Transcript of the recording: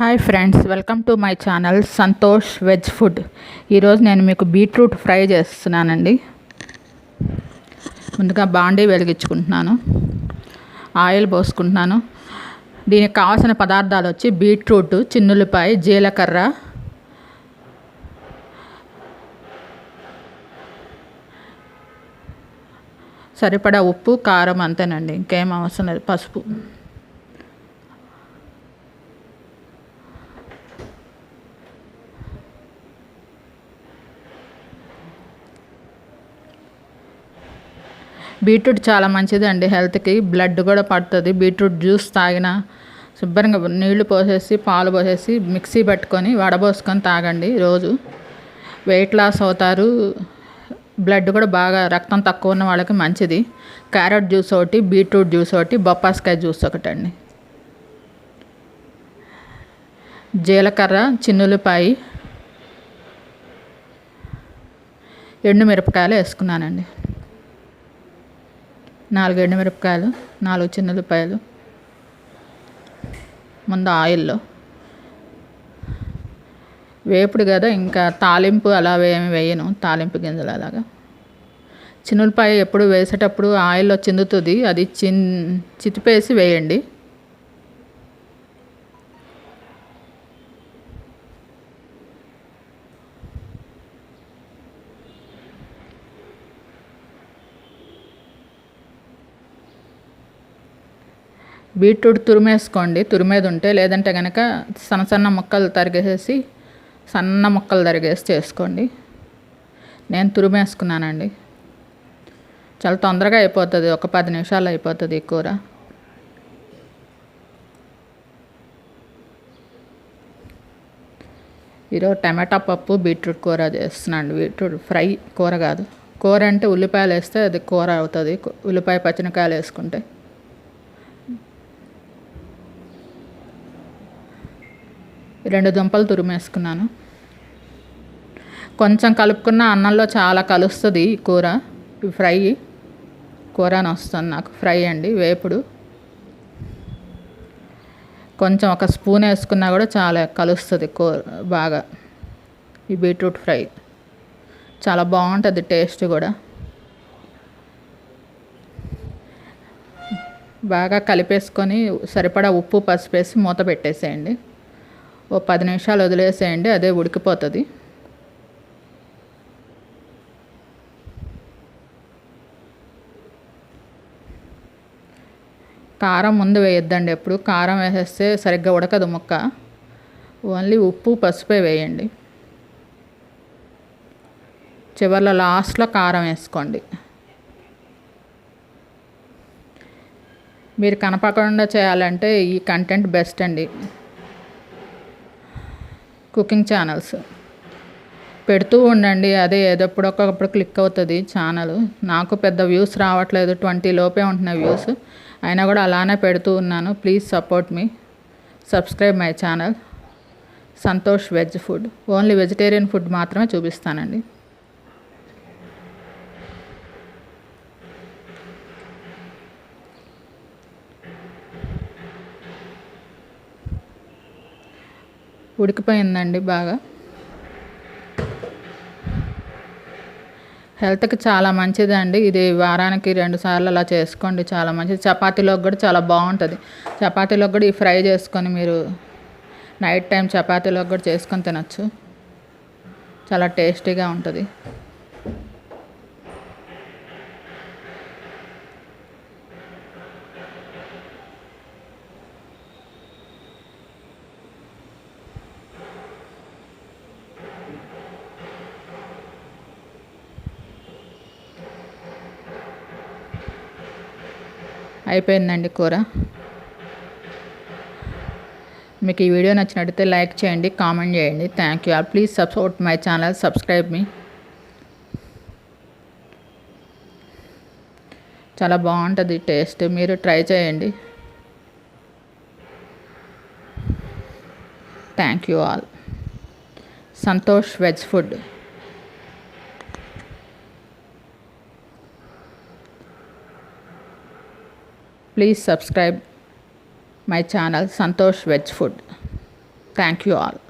Hi friends welcome to my channel Santosh veg food. ఈరోజు నేను మీకు బీట్రూట్ ఫ్రై చేస్తున్నానండి. ముందుగా బాండీ వెలిగించుకుంటున్నాను. ఆయిల్ పోసుకుంటున్నాను. దీనికి కావాల్సిన పదార్థాలు వచ్చి బీట్రూట్ చిన్నులపాయ జీలకర్ర సరిపడా ఉప్పు కారం అంతేనండి. ఇంకేం అవసరం లేదు. పసుపు. బీట్రూట్ చాలా మంచిది అండి హెల్త్కి. బ్లడ్ కూడా పడుతుంది. బీట్రూట్ జ్యూస్ తాగిన శుభ్రంగా నీళ్ళు పోసేసి పాలు పోసేసి మిక్సీ పట్టుకొని వడబోసుకొని తాగండి రోజు. వెయిట్ లాస్ అవుతారు. బ్లడ్ కూడా బాగా రక్తం తక్కువ ఉన్న వాళ్ళకి మంచిది. క్యారెట్ జ్యూస్ ఒకటి బీట్రూట్ జ్యూస్ ఒకటి బొప్పాస్కాయ జ్యూస్ ఒకటండి. జీలకర్ర చిన్నులపాయి ఎండు మిరపకాయలు వేసుకున్నానండి. నాలుగు ఎండుమిరపకాయలు నాలుగు చిన్న ఉల్లిపాయలు ముందు ఆయిల్లో. వేపుడు కదా ఇంకా తాలింపు అలా ఏమి వేయను తాలింపు గింజలు అలాగా. చిన్నులపాయ ఎప్పుడు వేసేటప్పుడు ఆయిల్లో చిందుతుంది అది చిన్ చితిపేసి వేయండి. బీట్రూట్ తురిమేసుకోండి. తురిమేది ఉంటే లేదంటే కనుక సన్న సన్న ముక్కలు తరిగేసేసి సన్న ముక్కలు తరిగేసి చేసుకోండి. నేను తురిమేసుకున్నానండి. చాలా తొందరగా అయిపోతుంది. ఒక పది నిమిషాలు అయిపోతుంది ఈ కూర. ఈరోజు టమాటా పప్పు బీట్రూట్ కూర చేస్తున్నాను బీట్రూట్ ఫ్రై కూర కాదు. కూర అంటే ఉల్లిపాయలు వేస్తే అది కూర అవుతుంది. ఉల్లిపాయ పచ్చిమిరకాయలు వేసుకుంటే. రెండు దుంపలు తురిమేసుకున్నాను. కొంచెం కలుపుకున్న అన్నంలో చాలా కలుస్తుంది ఈ కూర. ఫ్రై కూర అని వస్తుంది నాకు. ఫ్రై అండి వేపుడు. కొంచెం ఒక స్పూన్ వేసుకున్నా కూడా చాలా కలుస్తుంది కూర బాగా. ఈ బీట్రూట్ ఫ్రై. చాలా బాగుంటుంది టేస్ట్ కూడా. బాగా కలిపేసుకొని సరిపడా ఉప్పు పసుపు వేసి మూత పెట్టేసేయండి. ఓ పది నిమిషాలు వదిలేసేయండి అదే ఉడికిపోతుంది. కారం ముందు వేయొద్దండి ఎప్పుడు. కారం వేసేస్తే సరిగ్గా ఉడకదు ముక్క. ఓన్లీ ఉప్పు పసుపే వేయండి. చివరిలో లాస్ట్లో కారం వేసుకోండి. మీరు కనపడకుండా చేయాలంటే ఈ కంటెంట్ బెస్ట్ అండి. Cooking channels. పెడుతూ ఉండండి. అదే ఏదప్పుడు ఒకప్పుడు క్లిక్ అవుతుంది ఛానల్. నాకు పెద్ద వ్యూస్ రావట్లేదు. ట్వంటీ లోపే ఉంటున్నాయి వ్యూస్. అయినా కూడా అలానే పెడుతూ ఉన్నాను. Please support me. Subscribe my channel. Santosh veg food. Only vegetarian food మాత్రమే చూపిస్తానండి. ఉడికిపోయిందండి బాగా. హెల్త్కి చాలా మంచిదండి. ఇది వారానికి రెండు సార్లు అలా చేసుకోండి చాలా మంచిది. చపాతీలోకి కూడా చాలా బాగుంటుంది. చపాతీలోకి కూడా ఈ ఫ్రై చేసుకొని మీరు నైట్ టైం చపాతీలోకి కూడా చేసుకొని తినచ్చు. చాలా టేస్టీగా ఉంటుంది. అయిపోయిందండి కూర. మీకు ఈ వీడియో నచ్చినట్టయితే లైక్ చేయండి కామెంట్ చేయండి. Thank you all please support my channel subscribe me చాలా బాగుంటుంది టేస్ట్. మీరు ట్రై చేయండి. Thank you all Santosh veg food. Please subscribe my channel Santosh Veg Food. Thank you all.